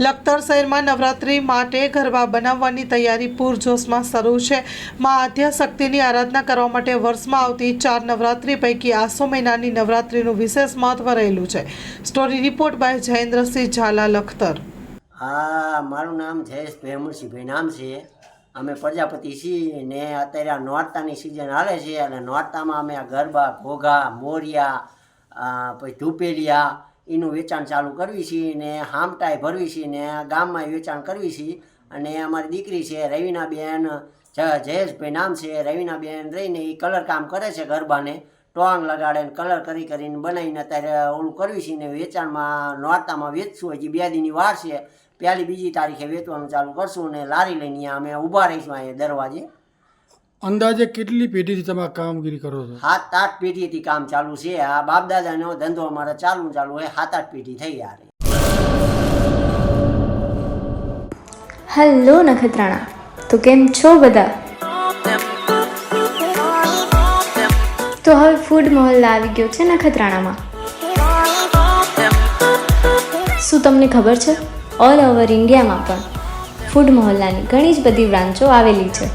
લખતર શહેરમાં નવરાત્રિ માટે ગરબા બનાવવાની તૈયારી પૂરજોશમાં શરૂ છે. મા આદ્યાશક્તિની આરાધના કરવા માટે વર્ષમાં આવતી ચાર નવરાત્રી પૈકી આસો મહિનાની નવરાત્રિનું વિશેષ મહત્વ રહેલું છે. Story report by Jayendrasinh Jhala, Lakhtar. હા, મારું નામ જયેશ અમરસિંહભાઈ નામ છે. અમે પ્રજાપતિ છીએ ને અત્યારે આ નોરતાની સિઝન હાલે છે અને નોરતામાં અમે આ ગરબા, ઘોઘા, મોરિયા પછી ધૂપેલિયા એનું વેચાણ ચાલુ કરવી છીએ ને હામટાઈ ભરવી છીએ ને ગામમાં વેચાણ કરવી છીએ અને અમારી દીકરી છે, રવિનાબેન, જ, જયેશભાઈ નામ છે. રવિનાબેન રહીને એ કલર કામ કરે છે ગરબાને. ટોંગ લગાડે ને કલર કરી કરીને બનાવીને અત્યારે ઓલું કરવી છીએ ને વેચાણમાં નોરતામાં વેચશું. હજી બે દીની વાર છે. પહેલી બીજી તારીખે વેચવાનું ચાલુ કરશું ને લારી લઈને અમે ઊભા રહીશું અહીંયા દરવાજે. અંદાજે કેટલી પેઢીથી તમે આ કામગીરી કરો છો? સાત આઠ પેઢીથી કામ ચાલુ છે. આ બાપ દાદાનો ધંધો અમારે ચાલુ ચાલુ હોય સાત આઠ પેઢી થઈ યાર હેલો નખત્રાણા તો કેમ છો બધા? તો હવે ફૂડ મહોલ્લા આવી ગયો છે નખત્રાણામાં. શું તમને ખબર છે? ઓલ ઓવર ઇન્ડિયામાં પણ ફૂડ મહોલ્લાની ઘણી જ બધી બ્રાન્ચો આવેલી છે.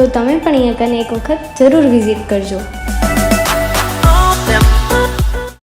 તો તમે પણ અહીંયા કને એક વખત જરૂર વિઝિટ કરજો.